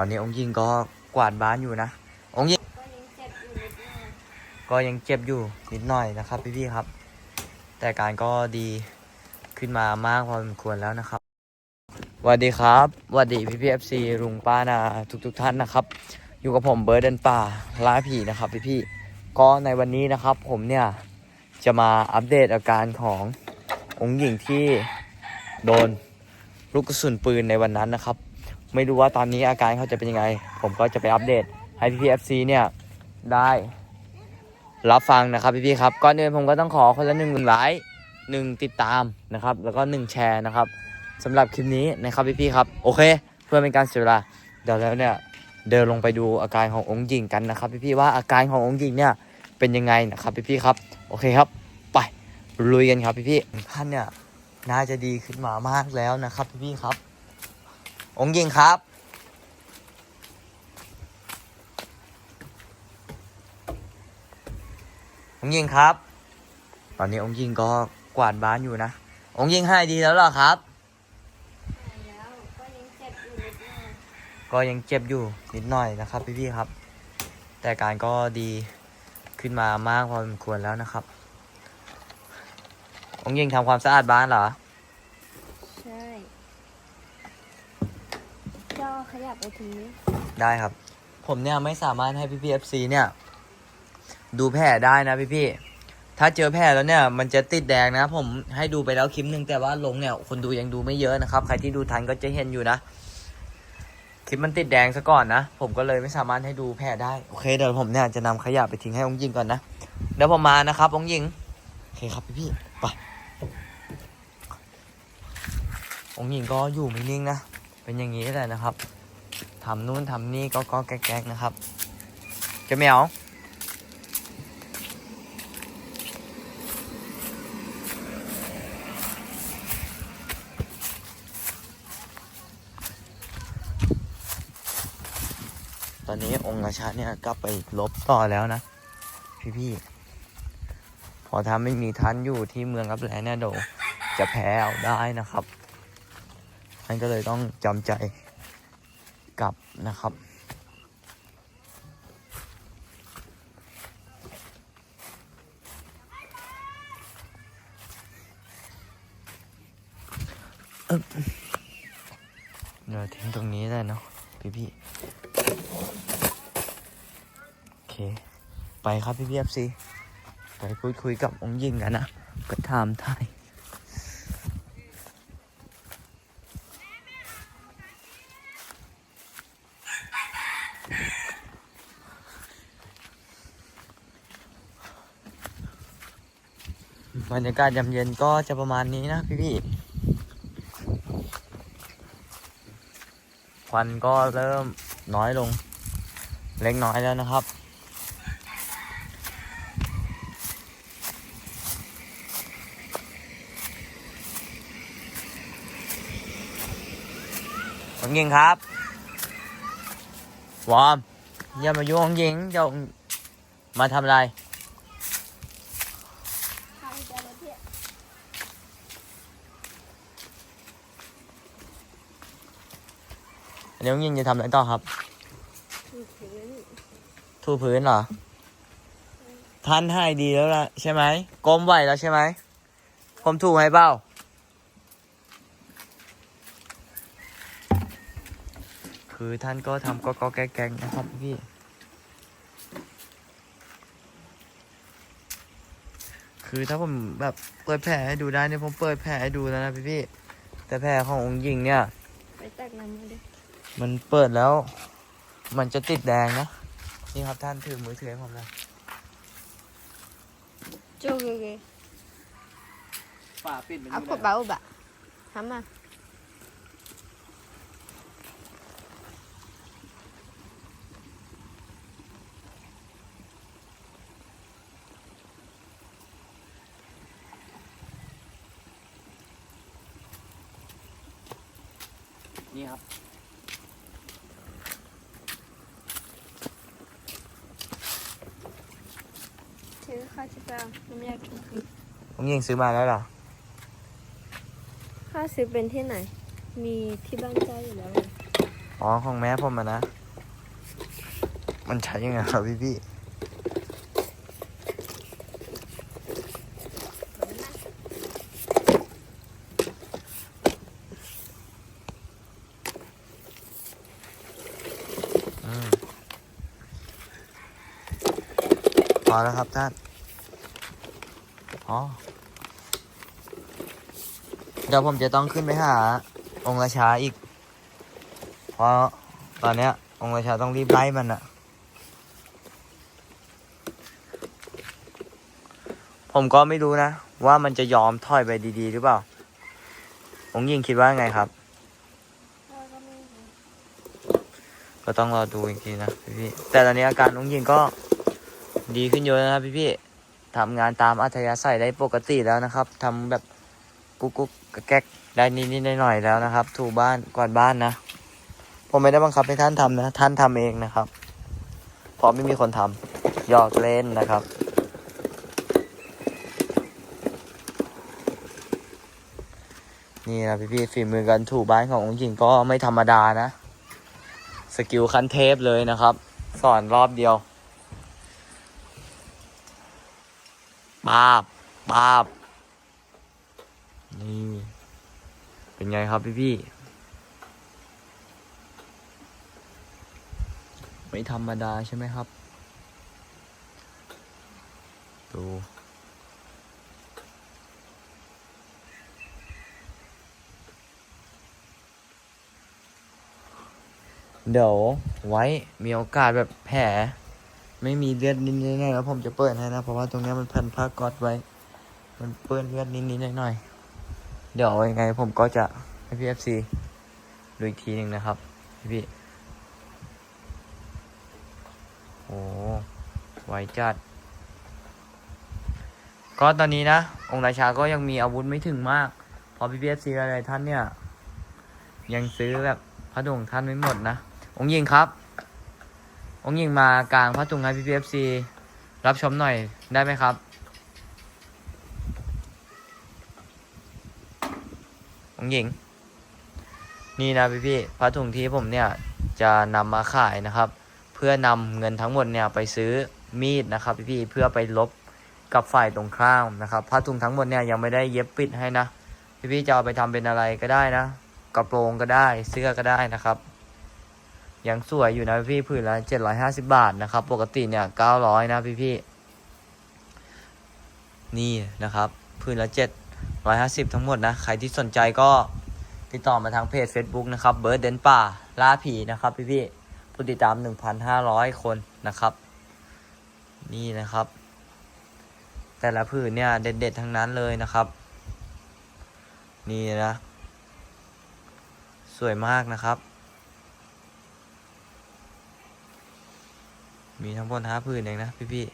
อนนี้องค์ยิงก็กวาดบ้านอยู่นะ องค์ยิงก็ยังเจ็บอยู่นิดหน่อยนะครับพี่ๆครับ แต่อาการก็ดีขึ้นมามากพอสมควรแล้วนะครับสวัสดีครับสวัสดีพี่พีเอฟซีลุงป้านาทุกๆทท่านนะครับ อยู่กับผมเบิร์ดเดนป่าล่าผีนะครับพี่ๆก็ในวันนี้นะครับ ผมเนี่ยจะมาอัปเดตอาการขององค์หญิงที่โดนลูกกระสุนปืนในวันนั้นนะครับ ไม่รู้ว่าตอนนี้อาการเขาจะเป็นยังไง ผมก็จะไปอัปเดตให้พี่พีเอฟซีเนี่ยได้รับฟังนะครับพี่ๆครับก่อนอื่นผมก็ต้องขอคนละหนึ่งไลค์หนึ่งติดตามนะครับ แล้วก็หนึ่งแชร์นะครับสำหรับคลิปนี้นะครับพี่ๆครับ โอเค เพื่อเป็นการเสียเวลาเดี๋ยวแล้วเนี่ยเดินลงไปดูอาการขององค์หญิงกันนะครับ พี่ๆว่าอาการขององค์หญิงเนี่ยเป็นยังไงนะครับพี่ๆครับ โอเคครับ ไปลุยกันครับพี่ๆท่านเนี่ยน่าจะดีขึ้นมามากแล้วนะครับพี่ๆครับ องค์หญิงครับ องยิงครับ ตอนนี้องยิงก็กวาดบ้านอยู่นะ องยิงให้ดีแล้วเหรอครับ ก็ยังเจ็บอยู่นิดหน่อยนะครับพี่ๆครับ แต่การก็ดีขึ้นมามากพอสมควรแล้วนะครับ องยิงทำความสะอาดบ้านเหรอ ใช่เจ้าข ยับไปทีนี้ได้ครับ ผมเนี่ยไม่สามารถให้พี่พีเอฟซีเนี่ย ดูแผลได้นะพี่พี่ถ้าเจอแผลแล้วเนี่ย มันจะติดแดงนะ ผมให้ดูไปแล้วคลิปหนึ่งแต่ว่าลงเนี่ย คนดูยังดูไม่เยอะนะครับ ใครที่ดูทันก็จะเห็นอยู่นะคลิปมันติดแดงซะก่อนนะผมก็เลยไม่สามารถให้ดูแผลได้โอเคเดี๋ยวผมเนี่ยจะนำขยะไปทิ้งให้องค์ยิงก่อนนะเดี๋ยวผมมานะครับองค์ยิงโอเคครับพี่พี่ไปองค์หญิงก็อยู่ไม่นิ่งนะ เป็นอย่างนี้แหละนะครับ ทำนู่นทำนี่ก็ก็แก๊กๆนะครับเจะเหมียวตอนนี้องค์ราชาเนี่ยกลับไปลบต่อแล้วนะ พี่ๆพอถ้าไม่มีท่านอยู่ที่เมืองรับแลเนี่ยเดี๋ยวจะแพ้เอาได้นะครับท่านก็เลยต้องจำใจ นะครับเดี๋ยวทิ้งตรงนี้ได้เนาะพี่พี่โอเค ไปครับพี่พี่เอฟซีไปพูดคุยกับองค์ยิงกันนะ ก็ถามไทย บรรยากาศยามเย็นก็จะประมาณนี้นะพี่พี่ๆควันก็เริ่มน้อยลง เล็กน้อยแล้วนะครับองยิงครับ วอร์มอย่ามายุ่งองยิงเดี๋ยวมาทำอะไร ทางเจ้ารถเนี่ย อันนี้องยิงจะทำอะไรต่อครับถูกพื้นทูพื้นเหรอ ท่านให้ดีแล้วล่ะใช่ไหมก้มไหวแล้วใช่ไหมผมถูกให้เปล่าคือท่านก็ทำก็ก็แก๊กๆนะครับพี่คือถ้าผมแบบเปิดแผลให้ดูได้เนี่ยผมเปิดแผลให้ดูแล้วนะพี่พี่ๆแต่แผลขององค์หญิงเนี่ย ไปตักน้ำมาดิ มันเปิดแล้ว มันจะติดแดงนะ นี่ครับท่านถือมือถือให้ผมนะจูเกเกฝาปิดมันเอาขวดเบาบะทำมานี่ครับ ถือข้าวชิบะน้ำยากินผมยิงซื้อมาแล้วเหรอ ข้าวซื้อเป็นที่ไหน มีที่บ้านเจ้าอยู่แล้วไงอ๋อ ของแม่ผมอะนะ มันใช้ยังไงครับพี่พี่อืมพอแล้วครับท่าน อ๋อ เดี๋ยวผมจะต้องขึ้นไปหา องค์ราชาอีก เพราะตอนเนี้ย องค์ราชาต้องรีบไล่มันอะผมก็ไม่รู้นะ ว่ามันจะยอมถอยไปดีๆ หรือเปล่า องค์ยิงคิดว่าไงครับ ก็ต้องรอดูอีกทีนะพี่ๆแต่ตอนนี้อาการองยิงก็ดีขึ้นเยอะนะครับพี่พี่ๆ ทำงานตามอัธยาศัยได้ปกติแล้วนะครับทำแบบกุ๊กกุ๊กกะแก๊กได้นิดนิดๆหน่อยๆแล้วนะครับ ถูบ้านกวาดบ้านนะ ผมไม่ได้บังคับให้ท่านทำนะ ท่านทำเองนะครับเพราะไม่มีคนทำหยอกเล่นนะครับนี่นะพี่พี่ๆฝีมือการถูบ้านขององค์หญิงก็ไม่ธรรมดานะ สกิลขั้นเทพเลยนะครับ สอนรอบเดียว ปาบปาบนี่เป็นไงครับพี่พี่ไม่ธรรมดาใช่ไหมครับ ดูเดี๋ยวไว้มีโอกาสแบบแผล ไม่มีเลือดนิดๆหน่อยๆแล้วผมจะเปิดให้นะ เพราะว่าตรงนี้มันพันผ้าก๊อตไว้ มันเปื้อนเลือดนิดๆหน่อยๆเดี๋ยวยังไง ผมก็จะให้พี่เอฟซีดูอีกทีหนึ่งนะครับ พี่พี่โอ้ไวจัด ก็ตอนนี้นะ องค์ราชาก็ยังมีอาวุธไม่ถึงมากเพราะพี่พีเอฟซีหลายๆท่านเนี่ย ยังซื้อแบบพระดงท่านไม่หมดนะ องค์ยิงครับ องยิงมากลางพระตุงให้พี่พีเอฟซีรับชมหน่อยได้ไหมครับ องหญิง นี่นะพี่พี่พระถุงที่ผมเนี่ยจะนำมาขายนะครับ เพื่อนำเงินทั้งหมดเนี่ยไปซื้อมีดนะครับ พี่พี่เพื่อไปลบกับฝ่ายตรงข้ามนะครับผ้าถุงทั้งหมดเนี่ยยังไม่ได้เย็บปิดให้นะ พี่พี่จะเอาไปทำเป็นอะไรก็ได้นะกระโปรงก็ได้เสื้อก็ได้นะครับ ยังสวยอยู่นะพี่พี่ผืนละเจ็ดร้อยห้าสิบาทนะครับ ปกติเนี่ยเก้าร้อยนะพี่พี่นี่นะครับผืนละเจ็ดร้อยห้าสิบทั้งหมดนะ ใครที่สนใจก็ติดต่อมาทางเพจ Facebook นะครับเบิร์ดเดนป่าล่าผีนะครับพี่พี่ผู้ติดตาม1,500คนนะครับ นี่นะครับ แต่ละผืนเนี่ยเด็ดๆทั้งนั้นเลยนะครับ นี่นะ สวยมากนะครับ มีทั้งหมดห้าผืนเองนะพี่พี่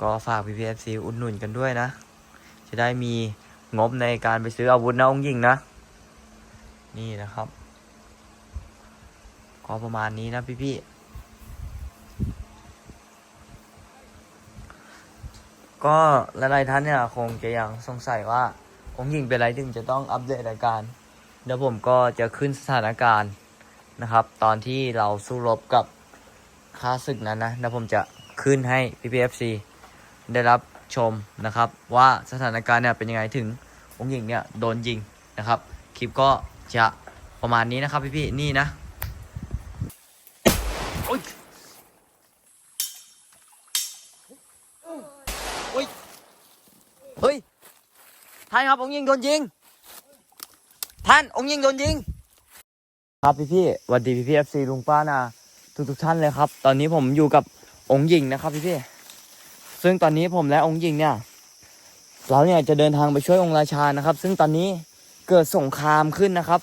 ก็ฝาก PPFC อุดหนุนกันด้วยนะ จะได้มีงบในการไปซื้ออาวุธนะองค์หญิงนะ นี่นะครับ ก็ประมาณนี้นะพี่ๆก็หลายๆท่านเนี่ยคงจะยังสงสัยว่า องหญิงเป็นไรถึงจะต้องอัปเดตอาการ เดี๋ยวผมก็จะขึ้นสถานการณ์นะครับ ตอนที่เราสู้รบกับค่าศึกนั้นนะเดี๋ยวผมจะขึ้นให้ PPFC ได้รับชมนะครับ ว่าสถานการณ์เนี่ยเป็นยังไงถึงองค์หญิงเนี่ยโดนยิงนะครับ คลิปก็จะประมาณนี้นะครับพี่ๆนี่นะโอ๊ยโอ๊ยเฮ้ย ท่านครับองค์หญิงโดนยิง ท่านองค์หญิงโดนยิง ครับพี่พี่สวัสดีพี่พี่เอฟซีลุงป้านาทุกทุกท่านเลยครับ ตอนนี้ผมอยู่กับองค์หญิงนะครับพี่พี่ซึ่งตอนนี้ผมและองค์หญิงเนี่ยเราเนี่ยจะเดินทางไปช่วยองค์ราชานะครับ ซึ่งตอนนี้เกิดสงครามขึ้นนะครับ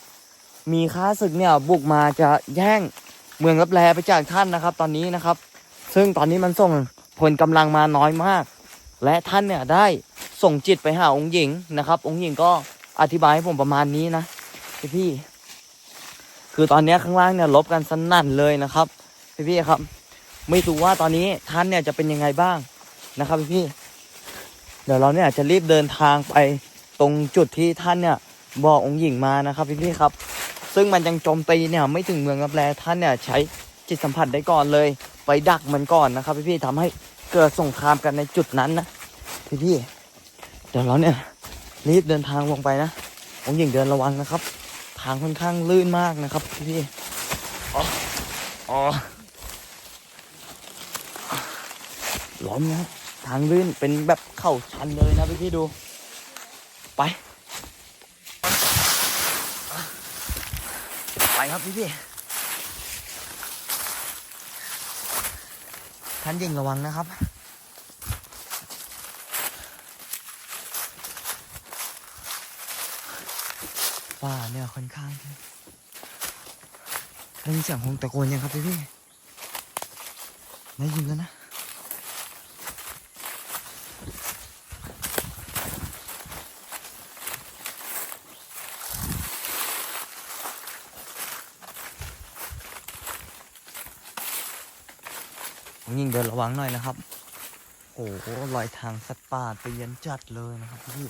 มีข้าศึกเนี่ยบุกมาจะแย่งเมืองรับแลไปจากท่านนะครับ ตอนนี้นะครับ ซึ่งตอนนี้มันส่งพลกำลังมาน้อยมาก และท่านเนี่ยได้ ส่งจิตไปหาองค์หญิงนะครับ องค์หญิงก็อธิบายให้ผมประมาณนี้นะพี่พี่คือตอนนี้ข้างล่างเนี่ยลบกันสนั่นเลยนะครับพี่พี่ครับ ไม่รู้ว่าตอนนี้ท่านเนี่ยจะเป็นยังไงบ้างนะครับพี่พี่เดี๋ยวเราเนี่ยจะรีบเดินทางไปตรงจุดที่ท่านเนี่ยบอกองค์หญิงมานะครับพี่ๆครับ ซึ่งมันยังโจมตีเนี่ยไม่ถึงเมืองรับแลท่านเนี่ยใช้จิตสัมผัสได้ก่อนเลย ไปดักมันก่อนนะครับพี่ๆทำให้เกิดสงครามกันในจุดนั้นนะพี่ๆ เดี๋ยวเราเนี่ยรีบเดินทางลงไปนะองหญิงเดินระวังนะครับ ทางค่อนข้างลื่นมากนะครับพี่อ๋ออ๋อล้มนะทางลื่นเป็นแบบเข่าชันเลยนะพี่ๆดู ไปไปครับพี่พี่ท่านยิงระวังนะครับ ป่าเนี่ยค่อนข้างที่ได้ยินเสียงหงตะโกนยังครับพี่พี่ได้ยินแล้วนะผมยิงเดินระวังหน่อยนะครับ โอ้โหรอยทางสัตว์ป่าเตียนจัดเลยนะครับพี่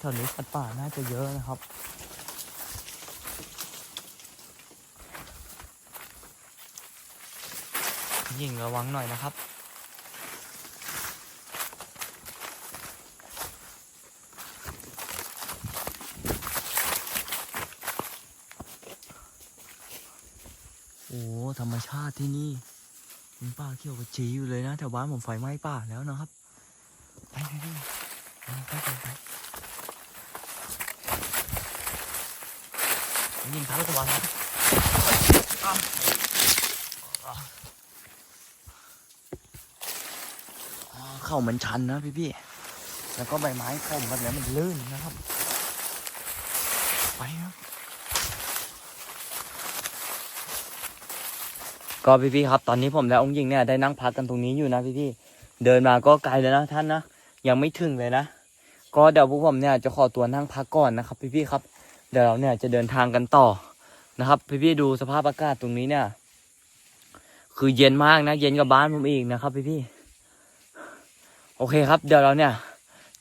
แถวนี้สัตว์ป่าน่าจะเยอะนะครับ ยิงระวังหน่อยนะครับโอ้ธรรมชาติที่นี่มีป่าเขียวกระจีอยู่เลยนะแถวบ้านผมไฟไหม้ป่าแล้วนะครับ ไปไปไปไปไปไป ยิงท้าตะวันนะอ้าวาวอ๋อเข้ามันชันนะพี่พี่แล้วก็ใบไม้คมแบบนี้มันลื่นนะครับ ไปครับ ก็พี่ๆครับ ตอนนี้ผมและองค์หญิงเนี่ยได้นั่งพักกันตรงนี้อยู่นะพี่ๆเดินมาก็ไกลแล้วนะท่านนะ ยังไม่ถึงเลยนะ ก็เดี๋ยวพวกผมเนี่ยจะขอตัวนั่งพักก่อนนะครับ พี่ๆครับ เดี๋ยวเราเนี่ยจะเดินทางกันต่อนะครับ พี่ๆดูสภาพอากาศตรงนี้เนี่ย คือเย็นมากนะ เย็นกว่าบ้านผมอีกนะครับ พี่ๆโอเคครับ เดี๋ยวเราเนี่ย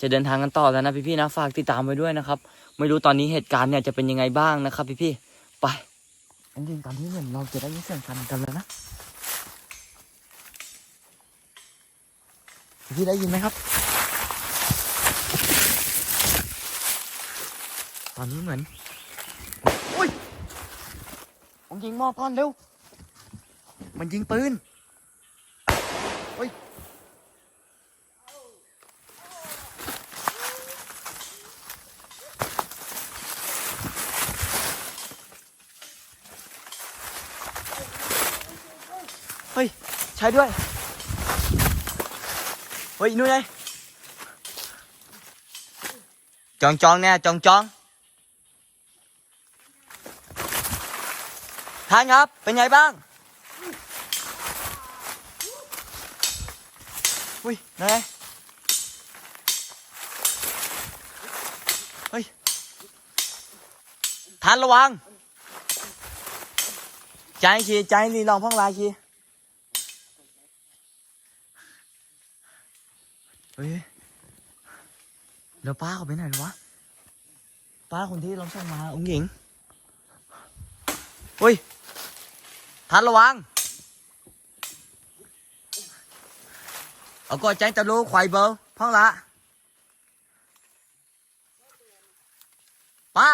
จะเดินทางกันต่อแล้วนะพี่ๆนะฝากติดตามไว้ด้วยนะครับ ไม่รู้ตอนนี้เหตุการณ์เนี่ยจะเป็นยังไงบ้างนะครับ พี่ๆไปจริงๆตอนนี้เหมือนเราจะได้ยินเสียงกันกันแล้วนะพี่ได้ยินไหมครับ ตอนนี้เหมือนอุ้ยผมยิงมอบก่อนเร็ว มันยิงปืนเฮ้ยเฮ้ย ใช้ด้วย เฮ้ยนู่นไงจองจองแน่จองจอง ท่านครับ เป็นไงบ้าง อุ้ยไหนายเฮ้ยท่านระวัง ใจชีใจลีลองพ่องลายชีเฮ้ยแล้วป้าเขาไปไหนวะ ป้าคนที่เราส่งมาองค์หญิงเฮ้ย ทันระวัง เอาก็แจ้งตะลูควายเบอร์พ่องละป้า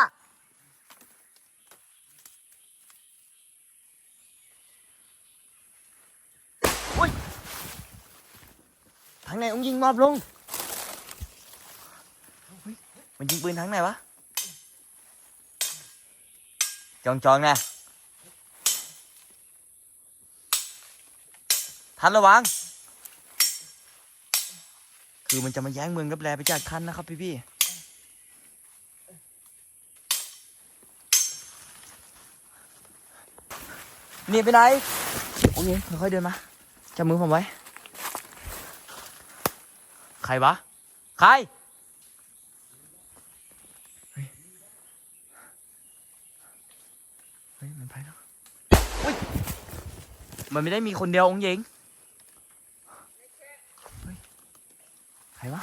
อุ้ยทางไหนองยิงมอบลง มันยิงปืนทางไหนวะ จองจองนะ ทันระวัง คือมันจะมาแย่งเมืองกับแลไปจากท่านนะครับพี่พี่ๆนี่ไปไหน โอ้ยค่อยๆเดินมา จับมือผมไว้ ใครวะ ใคร เฮ้ยเฮ้ยมันไปแล้วอุ้ยมันไม่ได้มีคนเดียวองค์หญิงเฮ้ย ใคร ร วะ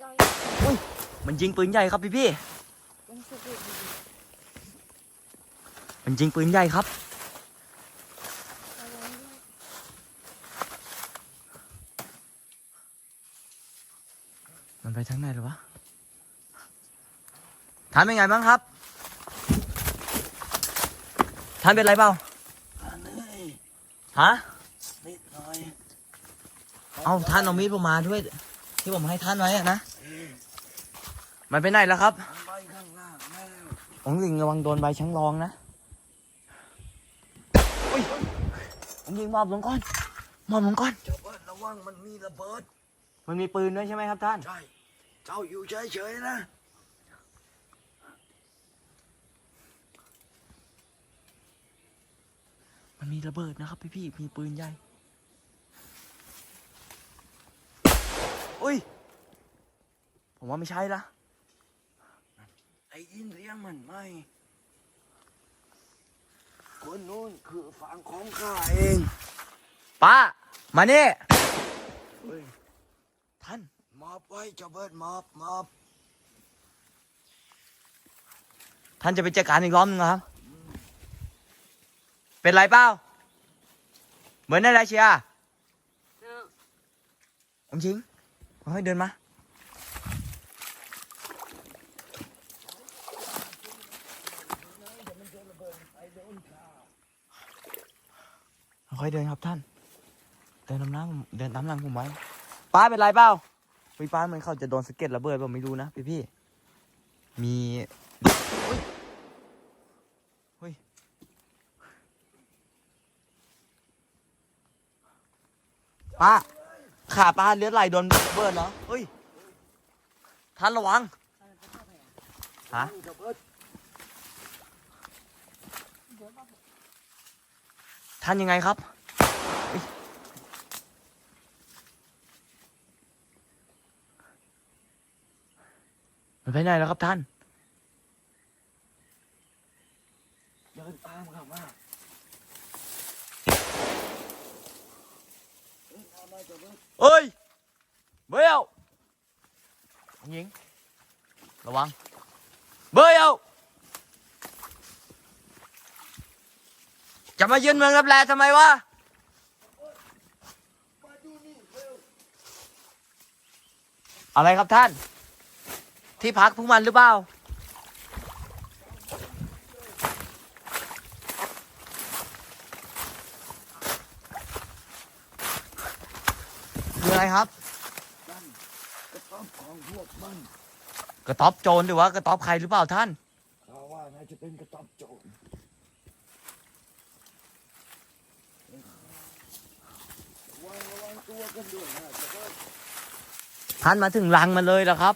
จอยมันยิงปืนใหญ่ครับพี่พี่ยังสติอยู่ดิมันยิงปืนใหญ่ครับระวังด้วยมันไปทางไหนหรอวะท่านเป็นไงบ้างครับ ท่านเป็นไรเปล่าอันนี้ฮะนิดหน่อย เอาท่านเอามีดผมมาด้วย ที่ผมให้ท่านไว้อะนะ มันไปไหนแล้วครับมันไปข้างล่างแล้วองลิงระวังโดนใบช้างรองนะอุ้ยองลิงมอบลงก่อนมอบลงก่อนเจ้าเบิดระวังมันมีระเบิด มันมีปืนด้วยใช่ไหมครับท่าน ใช่ เจ้าอยู่เฉยๆนะมันมีระเบิดนะครับพี่พี่ๆมีปืนใหญ่ อุ้ย ผมว่าไม่ใช่ละไอ้ยินเลี้ยงมันไหมคนนู้นคือฝั่งของข้าเอง ป้า มานี่เฮ้ยท่านมอบไว้เจ้าเบิดมอบมอบท่านจะไปจัดการอีกรอบนึงเหรอครับ เป็นไรเปล่า เหมือนอะไรเชียร์องจริง เฮ้ยเดินมา ค่อยเดินครับท่าน เดินตามหน้าผมเดินตามหลังผมไว้ป้าเป็นไรเปล่าพี่ป้าเหมือนเขาจะโดนสะเก็ดระเบิดผมไม่รู้นะพี่พี่ มีอุ๊ยเฮ้ยป้า ขาป้าเลือดไหลโดนเบิร์ดเหรอเฮ้ยท่านระวังฮะท่านยังไงครับมันไปไหนแล้วครับท่านเดินตามเข้ามา เดินตามมาเจ้าเบิดเอ้ยเบลยิงระวังเบลจะมายืนเมืองรับแลทำไมวะอะไรครับท่าน ที่พักพวกมันหรือเปล่า คืออะไรครับ กระต๊อบของพวกมันกระต๊อบโจรหรือว่ากระต๊อบใครหรือเปล่าท่านเขาว่าน่าจะเป็นกระต๊อบโจรระวังระวังตัวกันด้วยนะท่านมาถึงรังมันเลยแล้วครับ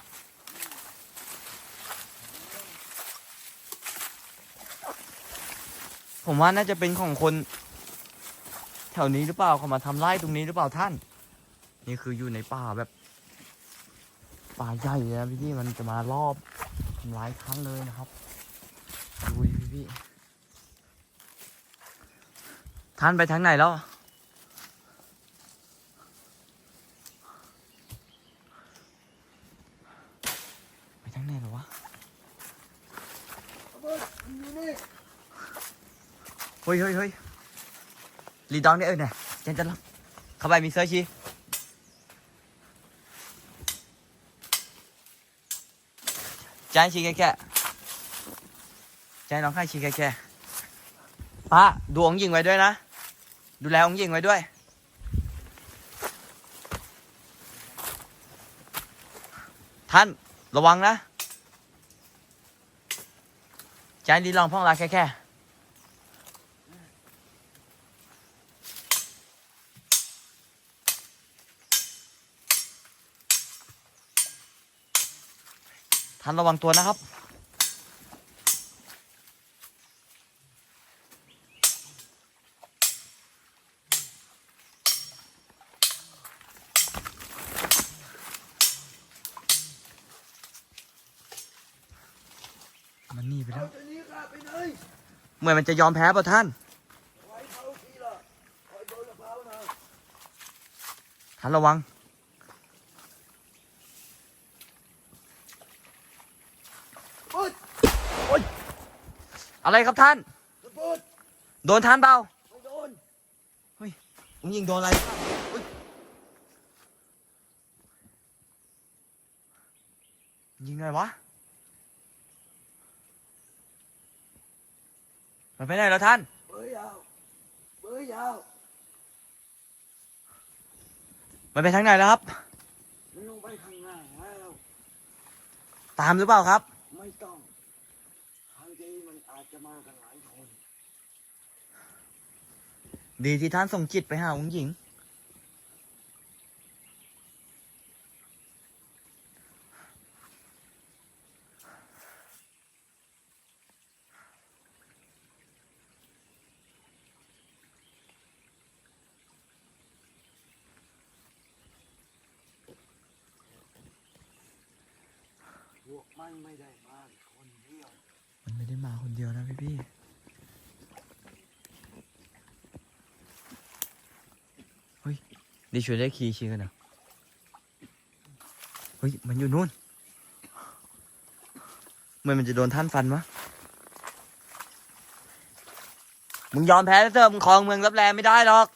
ผมว่าน่าจะเป็นของคน แถวนี้หรือเปล่าเขามาทำไร่ตรงนี้หรือเปล่าท่าน นี่คืออยู่ในป่าแบบ ป่าใหญ่เลยนะพี่พี่มันจะมารอบทำร้ายครั้งเลยนะครับดูดิพี่พี่ท่านไปทางไหนแล้วไปทางไหนหรอวะเฮ้ยเฮ้ยเฮ้ยรีดองเนี่ยเออเนี่ยเจนจะรับเข้าไปมีเสื้อชี จชีแค่แค่ใจน้องข้าชีแค่แค่ป้าดูองค์หญิงไว้ด้วยนะ ดูแลองค์หญิงไว้ด้วยท่านระวังนะ ใจดีลองพ่องลาแค่แค่ ท่านระวังตัวนะครับ มันหนีไปแล้ว เหมือนมันจะยอมแพ้ป่ะท่านทีละคอยโดนละเผานะท่านระวัง เปิด อะไรครับท่านระเบิดโดนท่านเปล่าไม่โดนมึงยิงโดนอะไรอุ๊ยยิงไงวะมันไปไหนแล้วท่านเบอร์ยาวเบอร์ยาวมันไปทางไหนแล้วครับมันลงไปข้างหน้าแล้วตามหรือเปล่าครับ ไม่ต้องทางทีมันอา จจะมากันหลายคน ดีที่ท่านส่งจิตไปหาองค์หญิง พวกมันไม่ได้มาคนเดียว มันไม่ได้มาคนเดียวนะพี่พี่เฮ้ยดีช่วยได้คีย์ชี้กันเหรอเฮ้ย มันอยู่นู่นเหมือนมันจะโดนท่านฟันวะมึงยอมแพ้แล้วเถอะมึงครองเมืองรับแลไม่ได้หรอก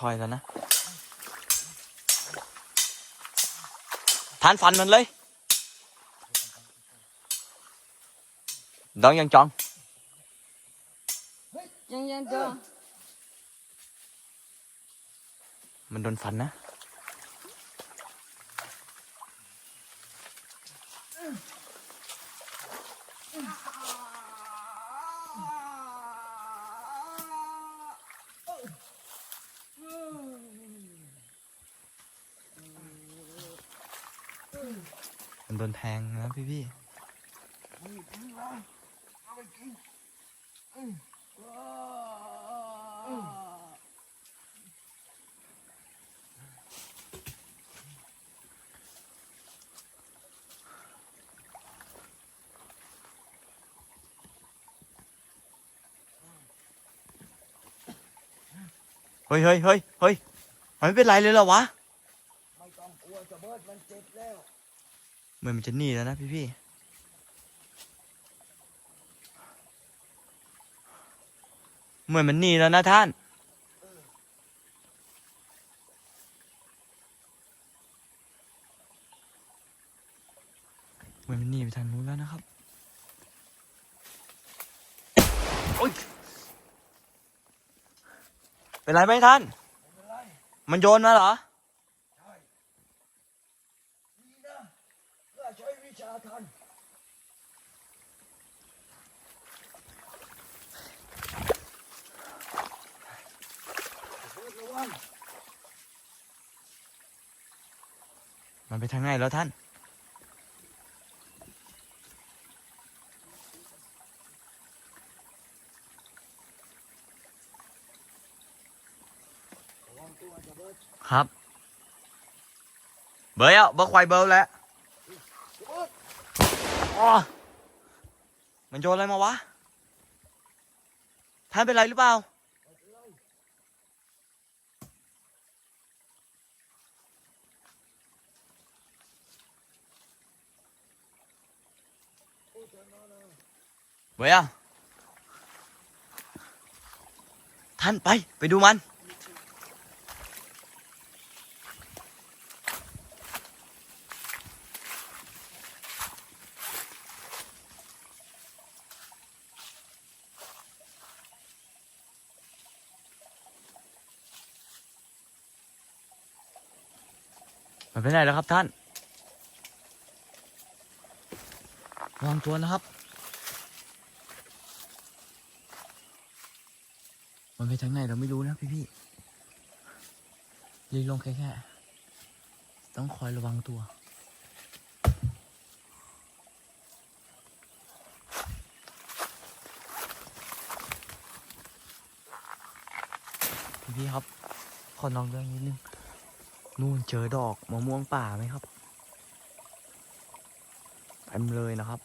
ถอยแล้วนะท่านฟันมันเลยดองยังจองยังยังเจอมันโดนฟันนะ มันโดนแทงนะ พี่พี่นี่ทิ้งไว้เอาไปกินอืมว้าอืมเฮ้ยเฮ้ยเฮ้ยเฮ้ยมันไม่เป็นไรเลยเหรอวะ ไม่ต้องกลัวจะเบิดมันเจ็บแล้ว เหมือนมันจะหนีแล้วนะพี่พี่เหมือนมันหนีแล้วนะท่าน เหมือนมันหนีไปทางนู้นแล้วนะครับโอ๊ยเป็นไรไหมท่าน มันโยนมาเหรอ ใช่ดีนะเพื่อใช้วิชาทันเบิดระวัง มันไปทางไหนแล้วท่าน ครับ เบอร์อะเบอร์ควายเบอร์แล้วจะอ๋อมันโยนอะไรมาวะ ท่านเป็นไรหรือเปล่า ไม่เป็นไร โอ้จะนอนนะ เบอร์อะท่านไป ไปดูมัน มันไปไหนแล้วครับท่านวังตัวนะครับ มันไปทางไหนเราไม่รู้นะพี่พี่ลีลงแค่แค่ต้องคอยระวังตัว พี่พี่ๆครับ ขอนอกเรื่องนิดนึง นู่นเจอดอกมะม่วงป่าไหมครับเต็มเลยนะครับ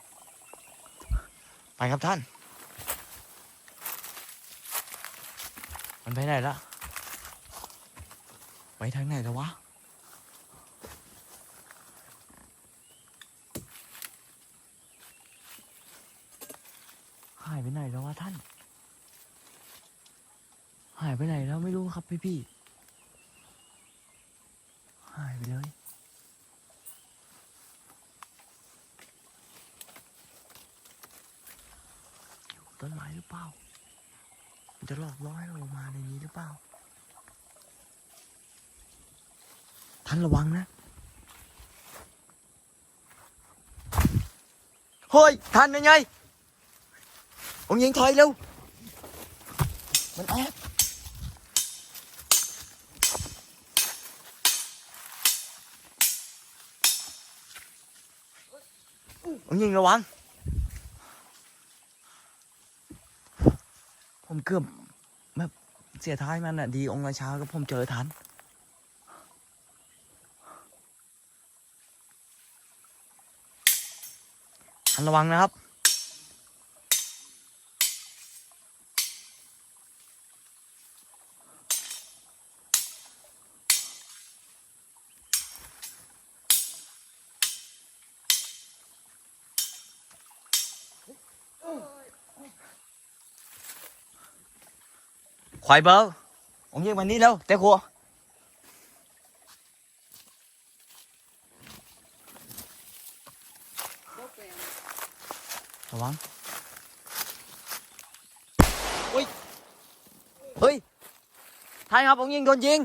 ไปครับท่าน มันไปไหนละ ไปทางไหนแล้ววะ หายไปไหนแล้ววะท่าน หายไปไหนแล้วไม่รู้ครับพี่พี่ หายไปเลยอยู่ต้นไม้หรือเปล่า จะหลอกล่อให้เรามาในนี้หรือเปล่า ท่านระวังนะ เฮ้ย ท่านยังไงองค์หญิงถอยเร็ว มันแอบองค์หญิงระวัง ผม เกือบแบบเสียท้ายมันอะดีองค์ราชาก็ผมเจอทันท่านระวังนะครับ ควายเบอร์องค์ยิงมานี่เร็วเตะหัวระวังอุ้ยเฮ้ยท่านครับองค์ยิงโดนยิง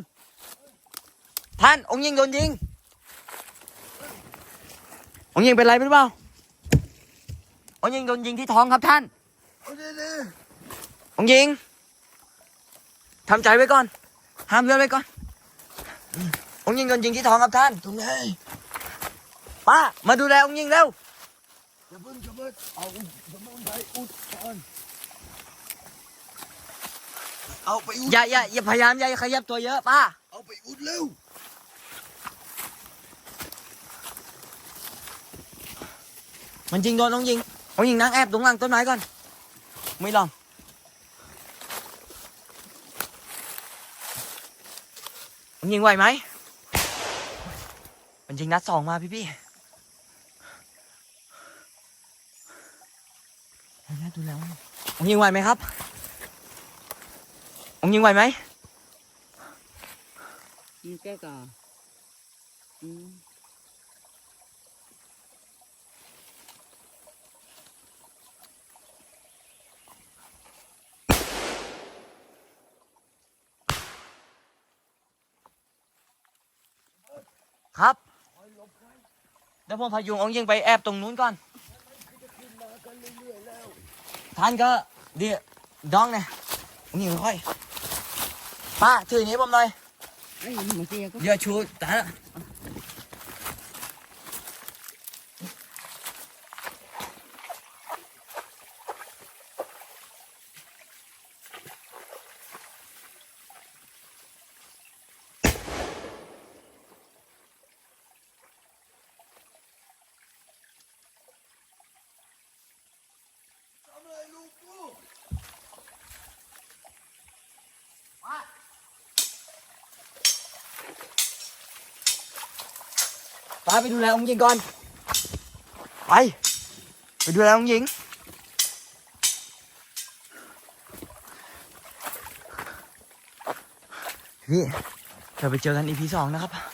ท่านองค์ยิงโดนยิงองค์ยิงเป็นไรหรือเปล่าองค์ยิงโดนยิงที่ท้องครับท่านเอาดิดิองค์ยิง ทำใจไว้ก่อน ห้ามเลือดไว้ก่อนองค์ยิงโดนยิงที่ท้องครับท่านตรงไหนป้ามาดูแลองค์ยิงเร็วอย่าเพิ่งจะเพิ่งเอาสมุนไพรอุดก่อนเอาไปอุดอย่าอย่าอย่าพยายามอย่าขยับตัวเยอะป้าเอาไปอุดเร็วมันจริงโดนองค์ยิงองค์ยิงนั่งแอบตรงหลังต้นไม้ก่อน ไม่ลอง องค์ ยิงไหวไหม มันจริงนัดสองมาพี่พี่เอาดูแล้วองยิงไหวไหมครับผมยิงไหวไหม như cái cò ừ. ครับ เดี๋ยวผมพายุงองค์ยิงไปแอบตรงนู้นก่อน ท่านก็เดี๋ยวดองเนี่ยองค์ยิงค่อยๆป้าถือนี้ผมหน่อย ấy mà kia có เดี๋ยวชูตาละ ไปดูแลองค์หญิงก่อน ไป ไปดูแลองค์หญิงพี่เราไปเจอกันอีพีสองนะครับ